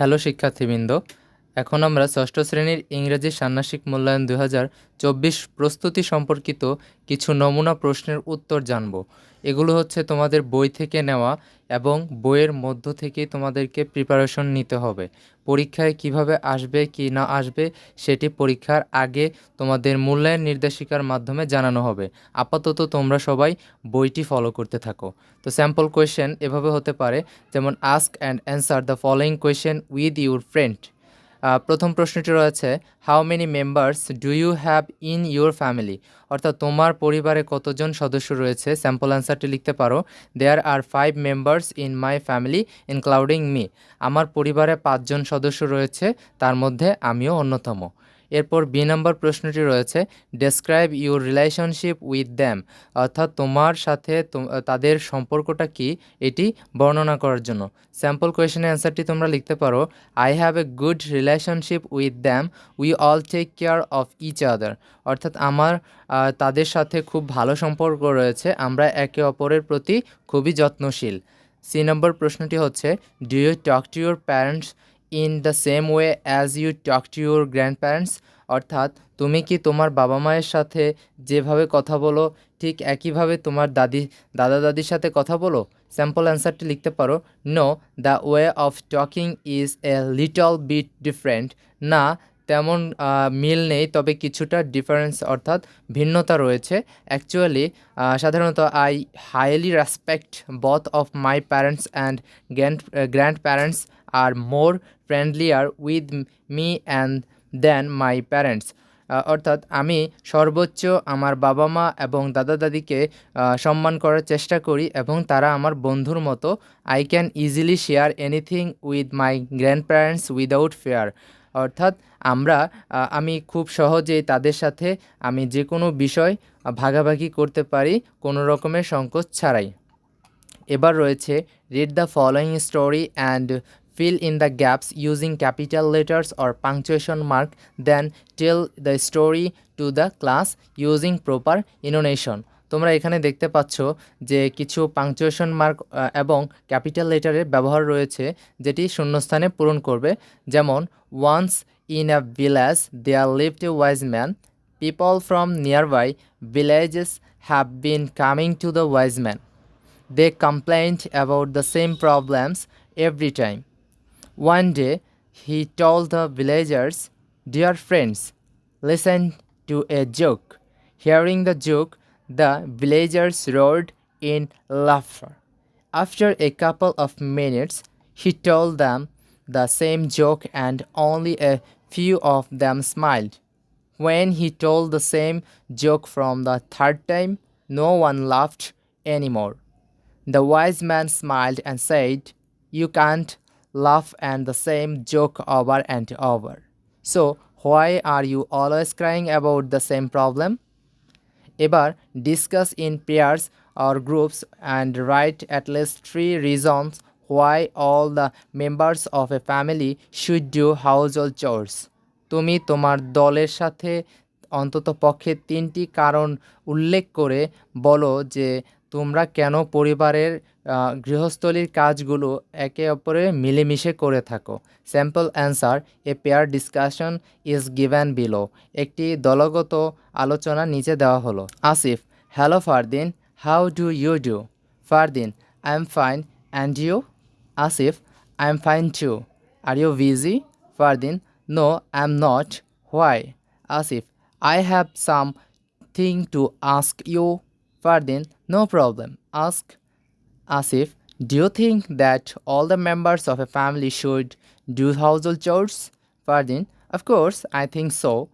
Hello শিক্ষার্থীবৃন্দ এখন আমরা ষষ্ঠ শ্রেণির ইংরেজি ষান্মাসিক মূল্যায়ন দুই হাজার চব্বিশ প্রস্তুতি সম্পর্কিত কিছু নমুনা প্রশ্নের উত্তর জানব। এগুলো হচ্ছে তোমাদের বই থেকে নেওয়া এবং বইয়ের মধ্য থেকেই তোমাদেরকে প্রিপারেশন নিতে হবে। পরীক্ষায় কীভাবে আসবে, কি না আসবে, সেটি পরীক্ষার আগে তোমাদের মূল্যায়ন নির্দেশিকার মাধ্যমে জানানো হবে। আপাতত তোমরা সবাই বইটি ফলো করতে থাকো। তো স্যাম্পল কোয়েশ্চেন এভাবে হতে পারে, যেমন ask and answer the following question with your friend প্রথম প্রশ্নটি রয়েছে how many members do you have in your family অর্থাৎ তোমার পরিবারে কতজন সদস্য রয়েছে? স্যাম্পল অ্যান্সারটি লিখতে পারো there are five members in my family including me আমার পরিবারে পাঁচজন সদস্য রয়েছে, তার মধ্যে আমিও অন্যতম। এরপর বি নম্বর প্রশ্নটি রয়েছে describe your relationship with them অর্থাৎ তোমার সাথে তাদের সম্পর্কটা কি, এটি বর্ণনা করার জন্য। স্যাম্পল কোয়েশনের অ্যান্সারটি তোমরা লিখতে পারো I have a good relationship with them we all take care of each other অর্থাৎ আমার তাদের সাথে খুব ভালো সম্পর্ক রয়েছে, আমরা একে অপরের প্রতি খুবই যত্নশীল। সি নম্বর প্রশ্নটি হচ্ছে do you talk to your parents in the same way as you talk to your grandparents অর্থাৎ, তুমি কি তোমার বাবা মায়ের সাথে যেভাবে কথা বলো, ঠিক একইভাবে তোমার দাদি, দাদা দাদির সাথে কথা বলো? স্যাম্পল অ্যান্সারটি লিখতে পারো। No the way of talking is a little bit different না তেমন মিল নেই, তবে কিছুটা ডিফারেন্স অর্থাৎ ভিন্নতা রয়েছে। অ্যাকচুয়ালি সাধারণত I highly respect both of my parents and grand grandparents R more friendlier with me and then my parents অর্থাৎ আমি সর্বোচ্চ আমার বাবা মা এবং দাদা দাদিকে সম্মান করার চেষ্টা করি এবং তারা আমার বন্ধুর মতো। I can easily share anything with my grandparents without fear অর্থাৎ আমরা আমি খুব সহজেই তাদের সাথে আমি যে কোনো বিষয় ভাগাভাগি করতে পারি, কোনো রকমের সংকোচ ছাড়াই। এবার রয়েছে read the following story and fill in the gaps using capital letters or punctuation mark then tell the story to the class using proper intonation তোমরা এখানে দেখতে পাচ্ছ যে কিছু পাংচুয়েশন মার্ক এবং ক্যাপিটাল লেটারের ব্যবহার রয়েছে যেটি শূন্যস্থানে পূরণ করবে। যেমন once in a village there lived a wise man people from nearby villages have been coming to the wise man they complained about the same problems every time one day he told the villagers dear friends listen to a joke hearing the joke, the villagers roared in laughter. After a couple of minutes, he told them the same joke, and only a few of them smiled. When he told the same joke from the third time, no one laughed anymore. The wise man smiled and said, You can't laugh at the same joke over and over. So, why are you always crying about the same problem? এবার discuss in pairs or groups and write at least three reasons why all the members of a family should do house all chores তুমি তোমার দলের সাথে অন্তত পক্ষে তিনটি কারণ উল্লেখ করে বলো যে তোমরা কেন পরিবারের গৃহস্থলীর কাজগুলো একে অপরে মিলেমিশে করে থাকো? Sample answer a pair discussion is given below একটি দলগত আলোচনা নিচে দেওয়া হলো। Asif hello Fardin how do you do Fardin I am fine and you Asif I am fine too are you busy Fardin no I am not why Asif I have some thing to ask you. Fardin, no problem. Ask Asif, do you think that all the members of a family should do household chores? Fardin, of course, I think so.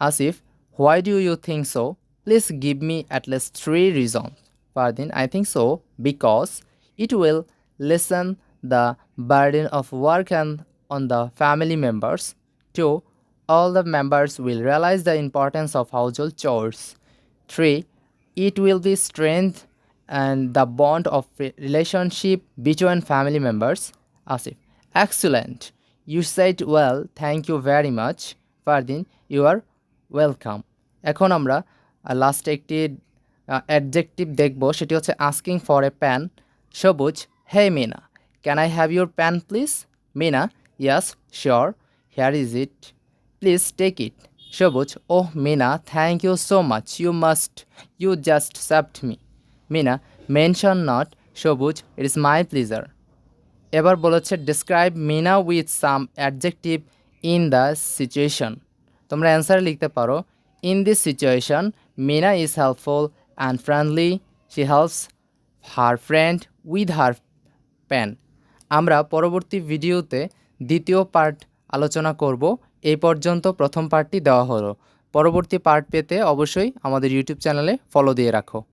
Asif, why do you think so? Please give me at least three reasons. Fardin, I think so because it will lessen the burden of work and on the family members. Two, all the members will realize the importance of household chores. 3. It will be strength and the bond of relationship between family members. Asif. Excellent. You said well. Thank you very much. Fardin, you are welcome. এখন আমরা লাস্টে একটি adjective দেখব সেটি হচ্ছে asking for a pen Sabuj hey Mina can I have your pen please Mina yes sure here is it please take it Sabuj. Oh, Mina thank you so much you must you just saved me Mina mention not Sabuj it is my pleasure এবার বলেছে describe Mina with some adjective in the situation তোমরা answer লিখতে পারো in this situation Mina is helpful and friendly she helps her friend with her pen আমরা পরবর্তী ভিডিওতে দ্বিতীয় part আলোচনা করব এই পর্যন্ত প্রথম পার্টটি দেওয়া হলো। পরবর্তী পার্ট পেতে অবশ্যই আমাদের ইউটিউব চ্যানেলে ফলো দিয়ে রাখো।